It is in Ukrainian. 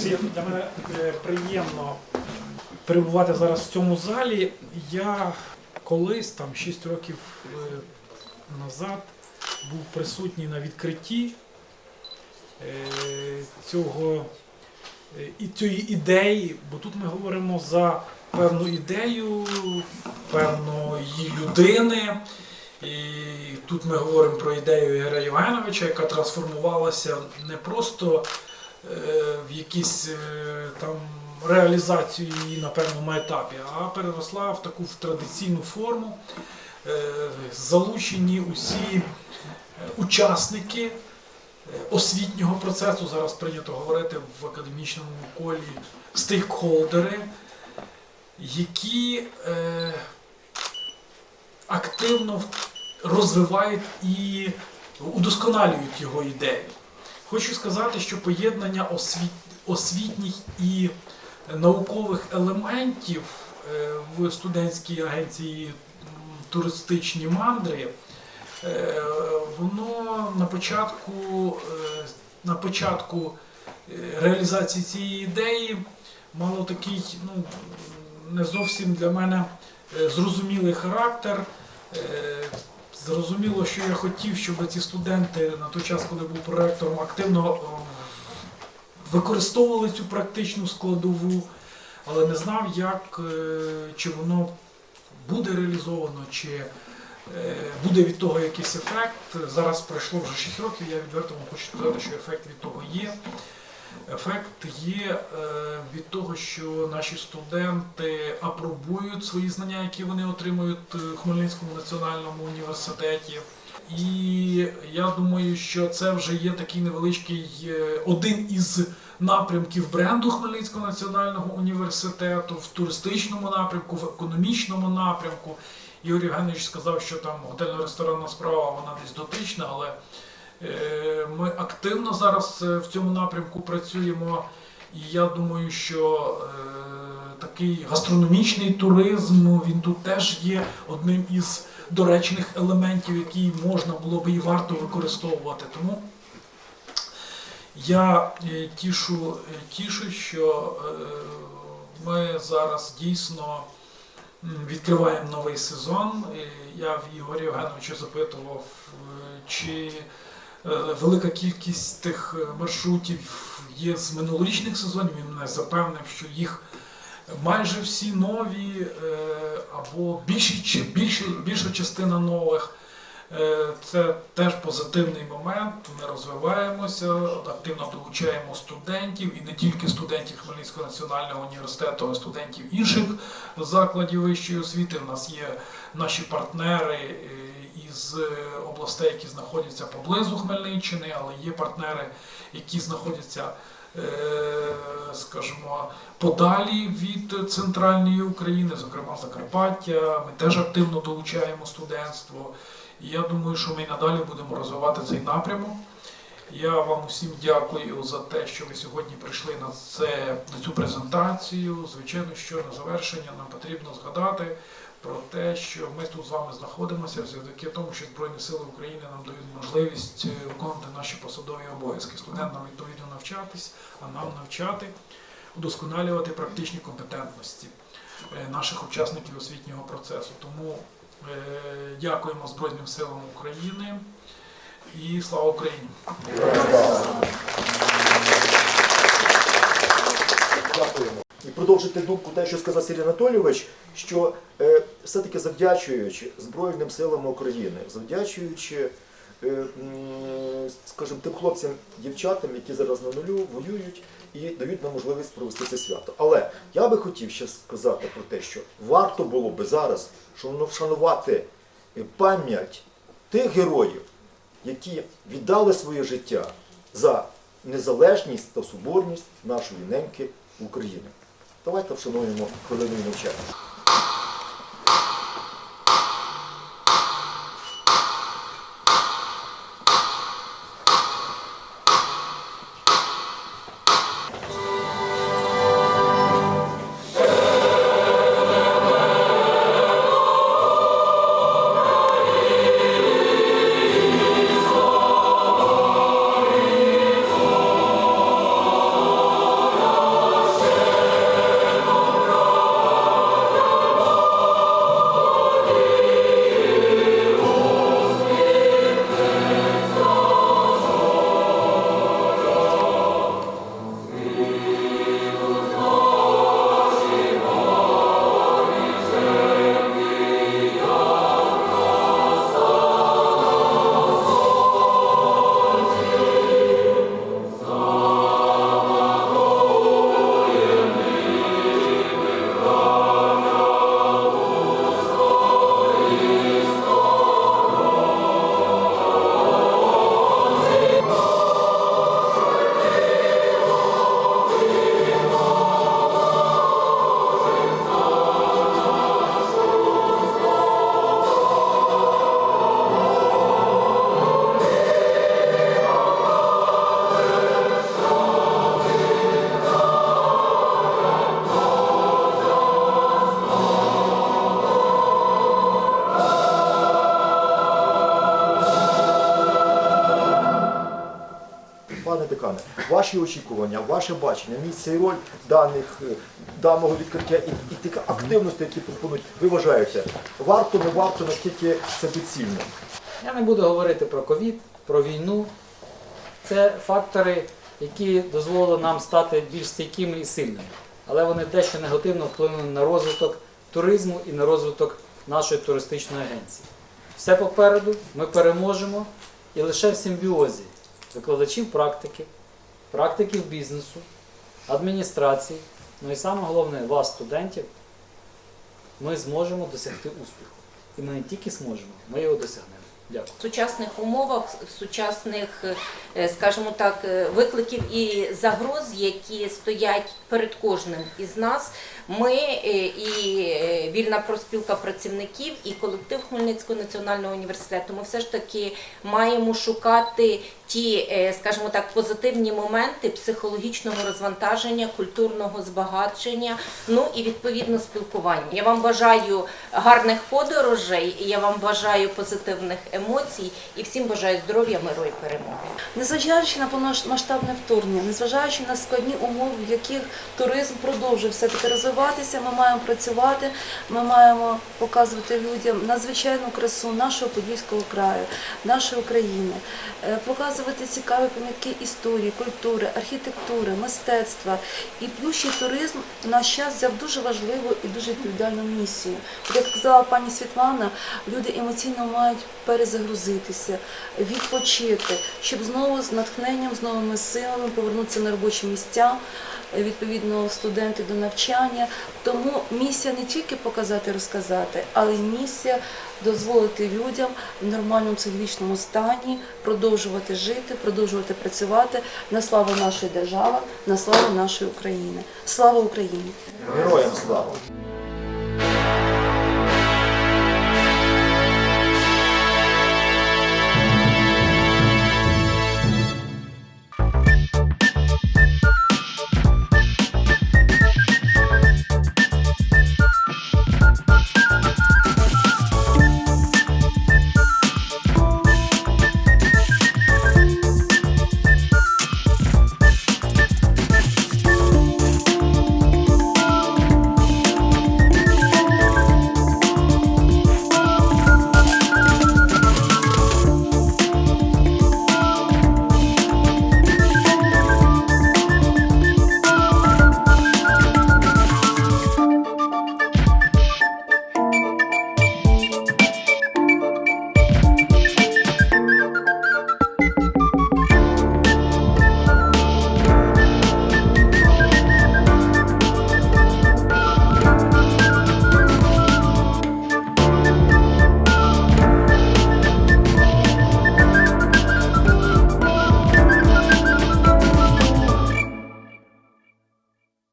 Друзі, для мене е, приємно перебувати зараз в цьому залі. Я колись, там 6 років е, назад, був присутній на відкритті е, цього і цієї ідеї, бо тут ми говоримо за певну ідею, певної людини. І тут ми говоримо про ідею Ігоря Євгеновича, яка трансформувалася не просто якісь е, там реалізацію її на певному етапі, а переросла в таку в традиційну форму. Е, залучені усі е, учасники освітнього процесу, зараз прийнято говорити в академічному колі стейкхолдери, які активно розвивають і удосконалюють його ідею. Хочу сказати, що поєднання освіт... освітніх і наукових елементів е, в студентській агенції туристичні мандри, е, воно на початку, е, на початку реалізації цієї ідеї мало такий ну, не зовсім для мене зрозумілий характер. Зрозуміло, що я хотів, щоб ці студенти на той час, коли був проректором, активно використовували цю практичну складову, але не знав, як, е, чи воно буде реалізовано, чи е, буде від того якийсь ефект. Зараз пройшло вже 6 років, я відверто вам хочу сказати, що ефект від того є. Ефект є е, від того, що наші студенти апробують свої знання, які вони отримують в Хмельницькому національному університеті. І я думаю, що це вже є такий невеличкий е, один із напрямків бренду Хмельницького національного університету в туристичному напрямку, в економічному напрямку. Ігор Євгенович сказав, що там готельно-ресторанна справа вона десь дотична, але Е, Ми активно зараз е, в цьому напрямку працюємо, і я думаю, що такий гастрономічний туризм він тут теж є одним із доречних елементів, які можна було би і варто використовувати. Тому я е, тішу, е, тішу, що е, ми зараз дійсно відкриваємо новий сезон. Я в Ігоря Євгеновича запитував, чи Велика кількість тих маршрутів є з минулорічних сезонів. Він мене запевнив, що їх майже всі нові, е, або більші, більші, більша частина нових. Е, Це теж позитивний момент. Ми розвиваємося, активно долучаємо студентів і не тільки студентів Хмельницького національного університету, а студентів інших закладів вищої освіти. У нас є наші партнери е, із областей, які знаходяться поблизу Хмельниччини, але є партнери, які знаходяться, скажімо, подалі від центральної України, зокрема Закарпаття. Ми теж активно долучаємо студентство. І я думаю, що ми й надалі будемо розвивати цей напрямок. Я вам усім дякую за те, що ви сьогодні прийшли на, це, на цю презентацію. Звичайно, що на завершення нам потрібно згадати про те, що ми тут з вами знаходимося завдяки тому, що Збройні Сили України нам дають можливість е, виконувати наші посадові обов'язки. Студентам відповідно навчатись, а нам навчати, удосконалювати практичні компетентності е, наших учасників освітнього процесу. Тому е, дякуємо Збройним силам України і слава Україні! Дякуємо. І продовжити думку те, що сказав Сергій Анатолійович, що е, все-таки завдячуючи Збройним силам України, завдячуючи, е, скажімо, тим хлопцям, дівчатам, які зараз на нулю воюють і дають нам можливість провести це свято. Але я би хотів ще сказати про те, що варто було би зараз шану- вшанувати е, пам'ять тих героїв, які віддали своє життя за незалежність та соборність нашої неньки України. Давайте вшануємо хвилиною навчання. декане, ваші очікування, ваше бачення, місце і роль даних, е, даного відкриття і, і тих активностей, які пропонують, ви вважаєте, варто, не варто, наскільки це доцільно? Я не буду говорити про ковід, про війну. Це фактори, які дозволили нам стати більш стійкими і сильними. Але вони дещо негативно вплинули на розвиток туризму і на розвиток нашої туристичної агенції. Все попереду, ми переможемо і лише в симбіозі викладачів практики, практиків бізнесу, адміністрації, ну і саме головне вас, студентів, ми зможемо досягти успіху. І ми не тільки зможемо, ми його досягнемо. Дякую. В сучасних умовах, в сучасних, е, скажімо так, е, викликів і загроз, які стоять перед кожним із нас, ми е, і е, вільна профспілка працівників, і колектив Хмельницького національного університету. Ми все ж таки маємо шукати ті, е, скажімо так, позитивні моменти психологічного розвантаження, культурного збагачення, ну і відповідно спілкування. Я вам бажаю гарних подорожей, я вам бажаю позитивних емоцій і всім бажаю здоров'я, миру і перемоги. Незважаючи на повномасштабне вторгнення, незважаючи на складні умови, в яких туризм продовжує все-таки розвиватися, ми маємо працювати, ми маємо показувати людям надзвичайну красу нашого Подільського краю, нашої України, е, показувати цікаві пам'ятки історії, культури, архітектури, мистецтва. І плюс ще туризм наш час взяв дуже важливу і дуже відповідальну місію. Як казала пані Світлана, люди емоційно мають перезагрузитися, відпочити, щоб знову з натхненням, з новими силами повернутися на робочі місця, відповідно студенти до навчання. Тому місія не тільки показати, розказати, але й місія дозволити людям в нормальному психічному стані продовжувати жити, продовжувати працювати на славу нашої держави, на славу нашої України. Слава Україні! Героям слава!